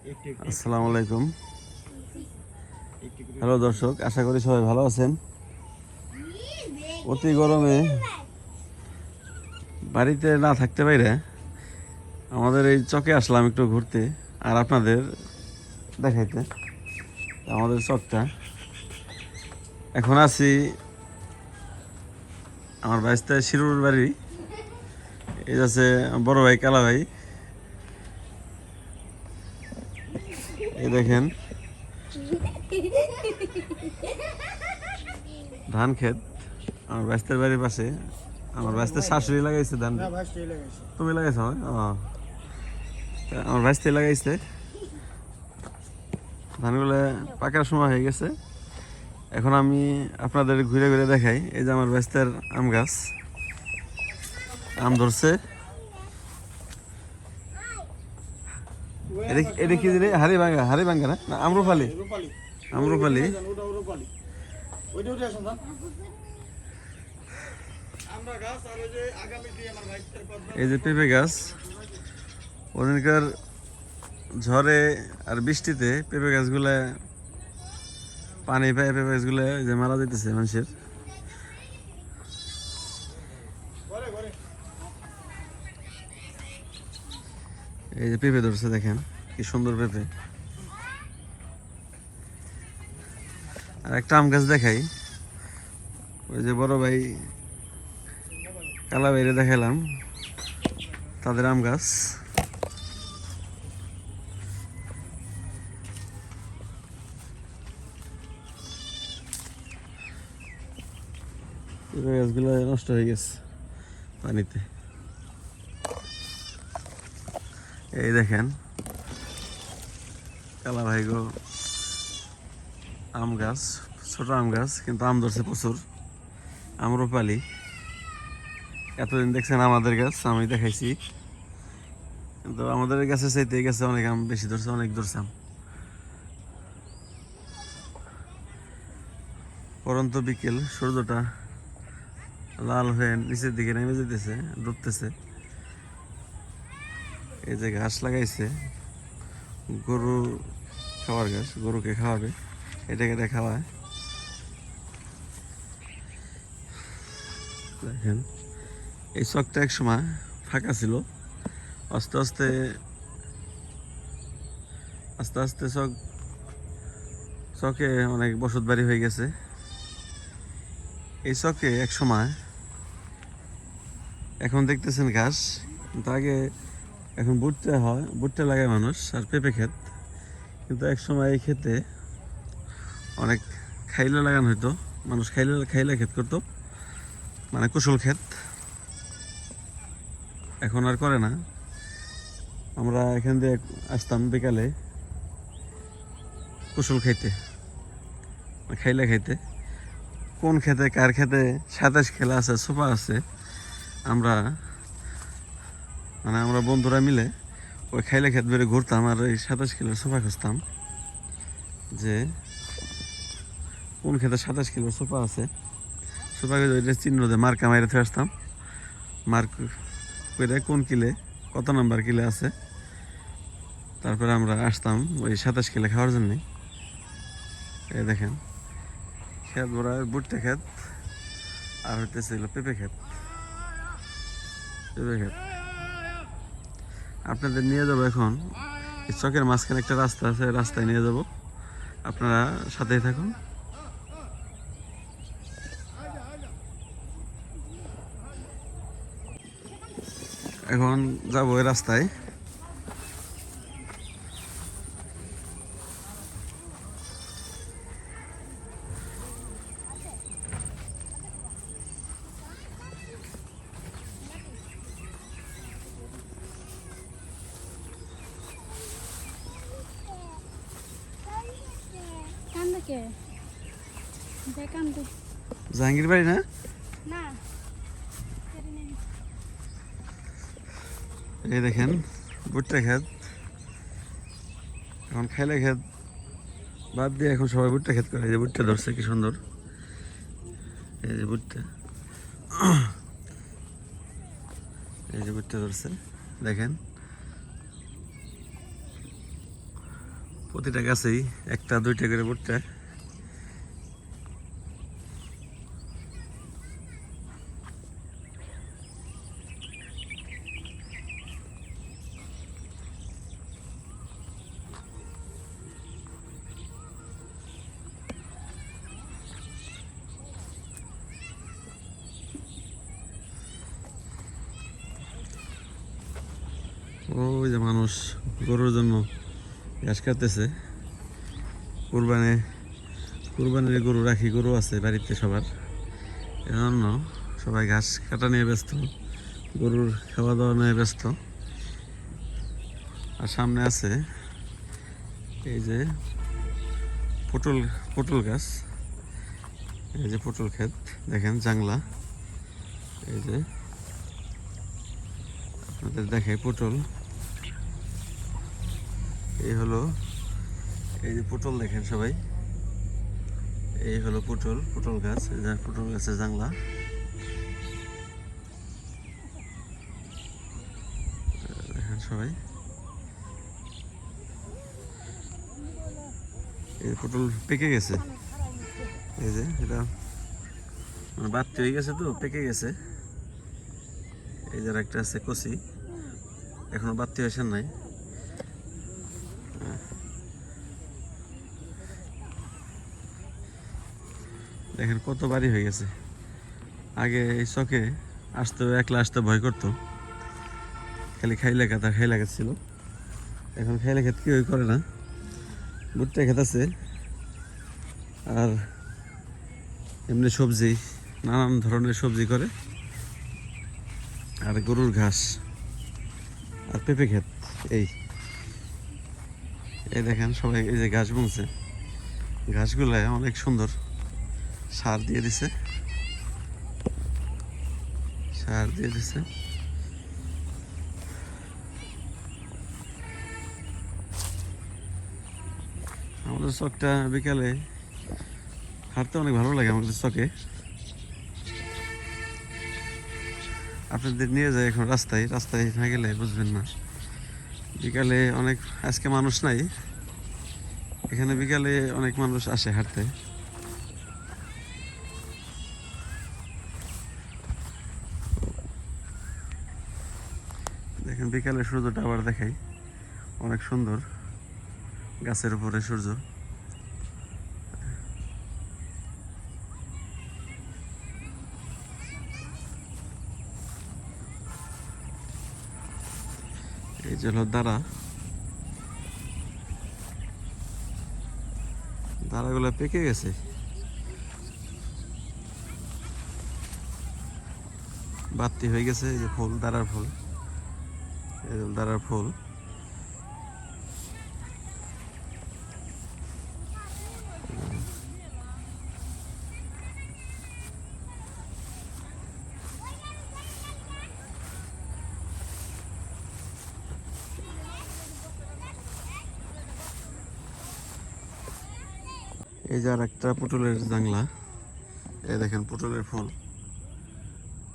আসসালামু আলাইকুম। হ্যালো দর্শক, আশা করি সবাই ভালো আছেন। অতি গরমে বাড়িতে না থাকতে পাইরে আমাদের এই চকে আসলাম একটু ঘুরতে আর আপনাদের দেখাইতে। আমাদের চকটা। এখন আছি আমার বাইশটা শিরুর বাড়ি। এই আছে বড় ভাই, কালা ভাই। এই দেখেন। ধান ক্ষেত। আমার বাইস্তের বাড়ির পাশে। আমার বাইস্তের শাশুড়ি লাগাইছে ধান। তুমি লাগাইছো আমার বাইস্তে লাগাইছে। ধানগুলো পাকার সময় হয়ে গেছে। এখন আমি আপনাদের ঘুরে ঘুরে দেখাই। এই যে আমার বাইস্তের আম গাছ। আম ধরছে। এটা কি- এটা কি হারি ভাঙ্গা হারি ভাঙ্গা না? না আম্রপালি রূপালি আম্রপালি ওটা রূপালি ওইটা উঠে আসুন আমরা গাছ আর ওই যে আগামীতে আমার ভাইস্টার পদ্মা এই যে পেঁপে গাছ ওদিনকার ঝড়ে আর বৃষ্টিতে পেঁপে গাছগুলা পানি পায় পেঁপে গাছগুলা ওই যে মারা যাইতেছে মানুষের। এই যে পেঁপে ধরছে দেখেন। কি সুন্দর পেঁপে আর একটা আম গাছ দেখাই। ওই যে বড় ভাই কালা বাইরে দেখালাম তাদের আম গাছ। গাছগুলো নষ্ট হয়ে গেছে পানিতে। এই দেখেন। কালা ভাই গো। আম গাছ, ছোট আম গাছ, কিন্তু আম ধরছে প্রচুর। আমরোপালি এতদিন দেখছেন আমাদের গাছ, আমি দেখাইছি। কিন্তু আমাদের গাছে চাইতে গাছে অনেক আম, বেশি ধরছে, অনেক ধরছে আম। পরন্ত বিকেল, সূর্যটা লাল হয়ে নিচের দিকে নেমে যেতেছে ডুবতেছে এই যে ঘাস লাগাইছে। গরু খাওয়ার ঘাস গরুকে খাওয়াবে। এটা কেটে খাওয়ায় দেখেন, এই চকটা এক সময় ফাঁকা ছিল। আস্তে আস্তে আস্তে আস্তে চক, চকে অনেক বসত বাড়ি হয়ে গেছে। এই চকে এক সময়, এখন দেখতেছেন ঘাস। কিন্তু আগে এখন ভুট্টা হয়, ভুট্টা লাগায় মানুষ আর পেঁপে ক্ষেত। কিন্তু এক সময় এই ক্ষেতে অনেক খাইলে লাগানো হতো মানুষ খাইলে খাইলে ক্ষেত করতো। মানে কুশল ক্ষেত। এখন আর করে না। আমরা এখান দিয়ে আসতাম বিকালে কুশল খাইতে। খাইলে খাইতে। কোন খেতে কার খেতে সাতাশ খেলা আছে, সোফা আছে, আমরা মানে আমরা বন্ধুরা মিলে ওই খাইলে খেত বেড়ে ঘুরতাম আর ওই সাতাশ কিলোর সোফা খুঁজতাম যে কোন খেতে সাতাশ কিলোর সোফা আছে। সোফা ওইটা চিহ্ন দিয়ে মার্কা থেকে আসতাম। মার্ক করে কোন কিলে, কত নাম্বার কিলে আছে। তারপরে আমরা আসতাম ওই সাতাশ কিলো খাওয়ার জন্যে। এই দেখেন, খেত ভরা ভুট্টা খেত আর হইতেছিল পেঁপে খেত। পেঁপে খেত। আপনাদের নিয়ে যাব এখন। চকের মাঝখানে একটা রাস্তা আছে রাস্তায় নিয়ে যাব। আপনারা সাথেই থাকুন। এখন যাব ওই রাস্তায়। জাহাঙ্গীর বাড়ি না। এই দেখেন ভুট্টা খেত। এখন খাইলে খেত। বাদ দিয়ে এখন সবাই ভুট্টা খেত করে। এই যে ভুট্টা ধরছে কি সুন্দর। এই যে ভুট্টা। এই যে ভুট্টা ধরছে দেখেন। প্রতিটা গাছেই একটা দুইটা করে ভুট্টা ওই যে মানুষ গরুর জন্য ঘাস কাটতেছে। কুরবানি কুরবানির গরু রাখি, গরু আছে বাড়িতে সবার। এজন্য সবাই ঘাস কাটা নিয়ে ব্যস্ত, গরুর খাওয়া দাওয়া নিয়ে ব্যস্ত। আর সামনে আছে এই যে পটল পটল গাছ। এই যে পটল ক্ষেত, দেখেন জাংলা। এই যে আপনাদের দেখাই পটল। এই হলো, এই যে পটল দেখেন সবাই। এই হলো পটল পটল গাছ, এই যে পটল গাছের জাংলা দেখেন সবাই। এই যে পটল পেকে গেছে। এই যে এটা মানে বাড়তি হয়ে গেছে তো, পেকে গেছে। এই যার একটা আছে কচি। এখনও বাড়তি হয়েছে নাই। দেখেন কত বাড়ি হয়ে গেছে। আগে এই চকে আসতে একলা আসতে ভয় করতো। খালি খাইলে খাতা খাইলে খেত ছিল। এখন খাইলে খেত কেউই করে না। ভুট্টা খেত আছে। আর এমনি সবজি, নানান ধরনের সবজি করে। আর গরুর ঘাস। আর পেঁপে ক্ষেত, এই। এই দেখেন সবাই এই যে ঘাস বুনছে। ঘাসগুলো অনেক সুন্দর। সার দিয়ে দিছে। সার দিয়ে দিছে। আমাদের চকটা বিকালে হাঁটতে অনেক ভালো লাগে আমাদের চকে। আপনাদের নিয়ে যায় এখন রাস্তায়। রাস্তায় না গেলে বুঝবেন না। বিকালে অনেক, আজকে মানুষ নাই। এখানে বিকালে অনেক মানুষ আসে হাঁটতে। বিকালে সূর্যটা আবার দেখাই। অনেক সুন্দর। গাছের উপরে সূর্য। এই যে হলো দাঁড়া। দাঁড়াগুলো পেকে গেছে। বাতি হয়ে গেছে, এই যে ফুল, দাঁড়ার ফুল। দাঁড়ার ফুল। এই যে আর একটা পটলের জাংলা, এই দেখেন পটলের ফুল।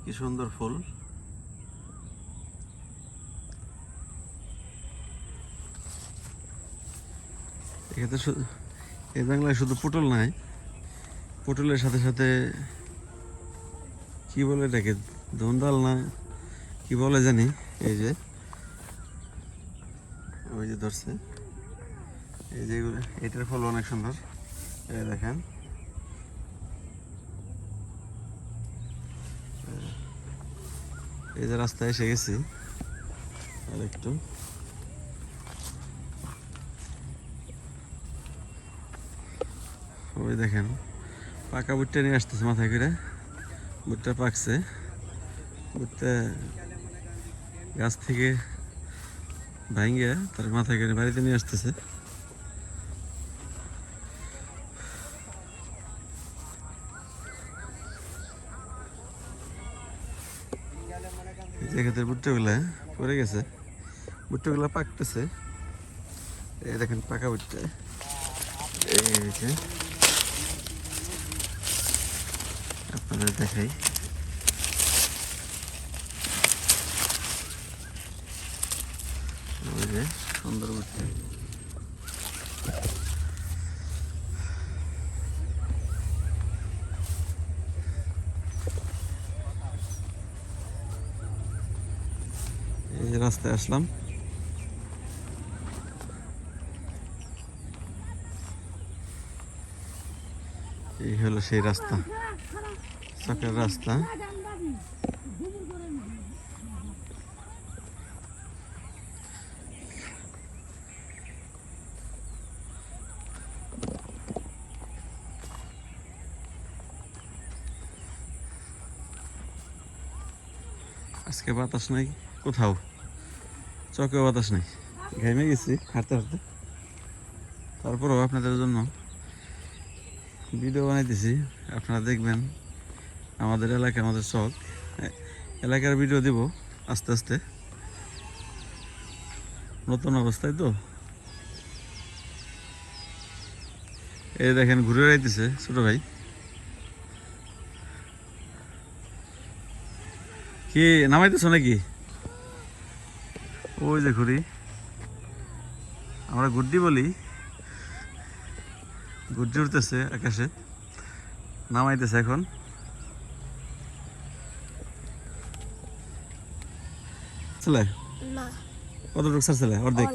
কি সুন্দর ফুল। এখানে শুধু এই বাংলায় শুধু পটল নাই, পটলের সাথে সাথে কি বলে এটাকে? ধন্দাল না? কি বলে জানি? এই যে, ওই যে ধরছে। এই যেগুলো এটার ফল অনেক সুন্দর। এই দেখেন। এই যে রাস্তায় এসে গেছি। আর একটু। ওই দেখেন, পাকা বুটটা নিয়ে আসতেছে মাথায় করে। বুটটা পাকছে। বুটটা গাছ থেকে ভাঙ্গে তার মাথায় করে বাড়িতে নিয়ে আসতেছে। এই যে ক্ষেতের ভুট্টাগুলা পড়ে গেছে। ভুট্টাগুলা পাকতেছে। এই দেখেন পাকা ভুট্টা এই আপনাদের দেখাই। সুন্দর করতে এই রাস্তায় আসলাম। এই হলো সেই রাস্তা। চকের রাস্তা। আজকে বাতাস নাই, কোথাও। চকে বাতাস নাই। ঘেমে গেছি, হাঁটতে হাঁটতে। তারপরেও আপনাদের জন্য ভিডিও বানাইতেছি। আপনারা দেখবেন আমাদের এলাকা, আমাদের চক। এলাকার ভিডিও দিব আস্তে আস্তে। নতুন অবস্থায় তো। এই দেখেন, ঘুরে বেড়াইতেছে ছোট ভাই। কি, নামাইতেছো নাকি? ওই যে ঘুরি আমরা গুড্ডি বলি। গুড্ডি উঠতেছে আকাশে। নামাইতেছে এখন। ছেলে না। কতটুকু ছেলে অর্ধেক?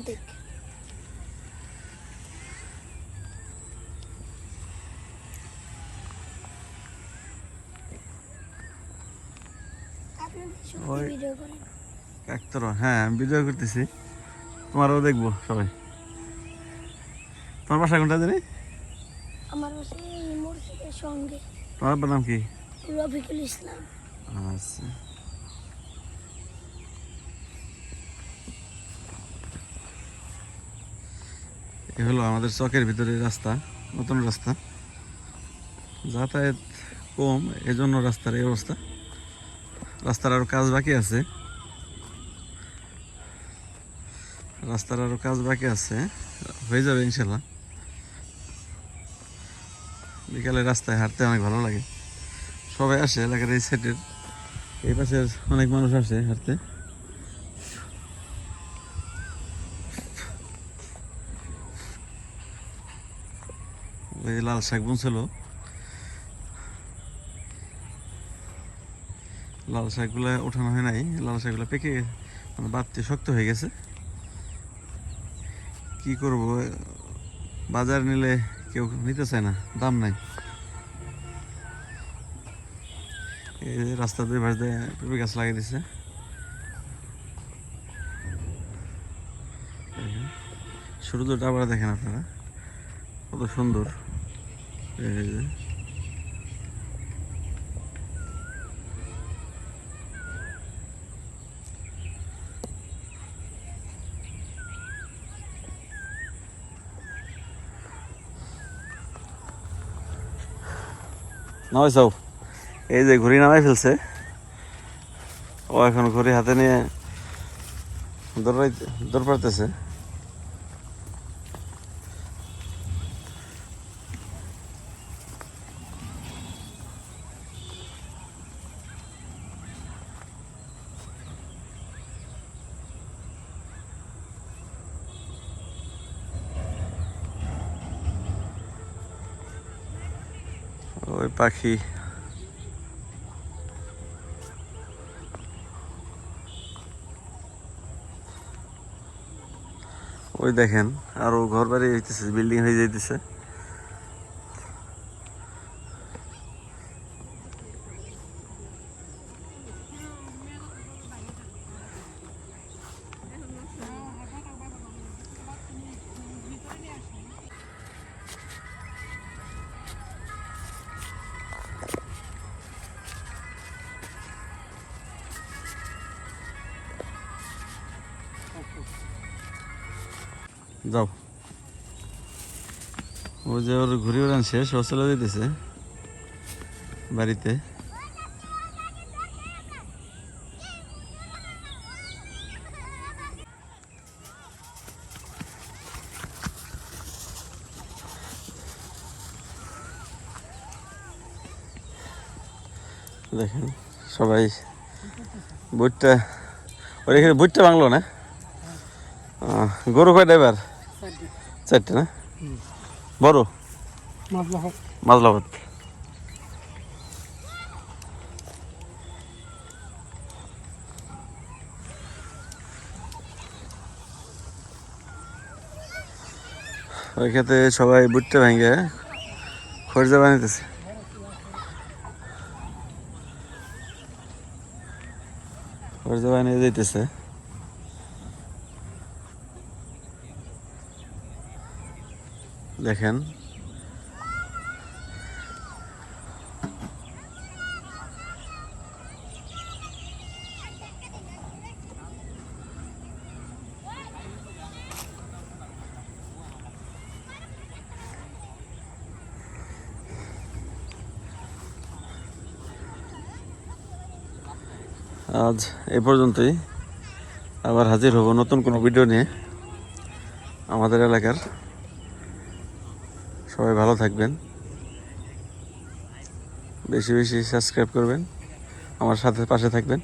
কাকতর হ্যাঁ আমি ভিডিও করতেছি। তোমারও দেখব সবাই। তোমার বাসা কোনটা জানি? আমার পাশে সঙ্গে। তোমার নাম কি? রফিকুল ইসলাম। আচ্ছা। এ হলো আমাদের চকের ভিতরে রাস্তা, নতুন রাস্তা। যাতায়াত কম, এজন্য রাস্তার এই অবস্থা। রাস্তার আরও কাজ বাকি আছে। রাস্তার আরও কাজ বাকি আছে। হয়ে যাবে ইনশাল্লাহ। বিকালে রাস্তায় হাঁটতে অনেক ভালো লাগে। সবাই আসে, এলাকার এই সাইডের এই পাশের অনেক মানুষ আসে হাঁটতে। ওই লাল শাক বুনছিল। লাল শাকগুলো ওঠানো হয় নাই, লাল শাকগুলো পেকে মানে বাড়তে শক্ত হয়ে গেছে। কি করব, বাজার নিলে কেউ নিতে চায় না, দাম নাই। যে রাস্তা দুই পাশ পেঁপে গাছ লাগিয়ে দিছে। সূর্যটা আবার দেখেন আপনারা, কত সুন্দর। এই যে নামাই চাও এই যে ঘুড়ি নামাই ফেলছে ও এখন ঘুড়ি হাতে নিয়ে দৌড়াই দৌড় পারতেছে পাখি। ওই দেখেন আরও ঘর বাড়ি হইতেছে বিল্ডিং হয়ে যাইতেছে। যাও। ও যে ওর ঘুরি উড়ান শেষ, ও চলে বাড়িতে। দেখেন, সবাই বুটটা ওর এখানে বইটা বাংলো না? গরু কয়টা এবার? চারটে না? বড়? মাজলা ভাত ওই খেতে সবাই বুটতে ভেঙে খরচা বানাইতেছে। খরচা বানিয়ে যাইতেছে। দেখেন। আজ এই পর্যন্তই। আবার হাজির হব নতুন কোনো ভিডিও নিয়ে আমাদের এলাকার। ভালো থাকবেন। বেশি বেশি সাবস্ক্রাইব করবেন। আমার সাথে পাশে থাকবেন।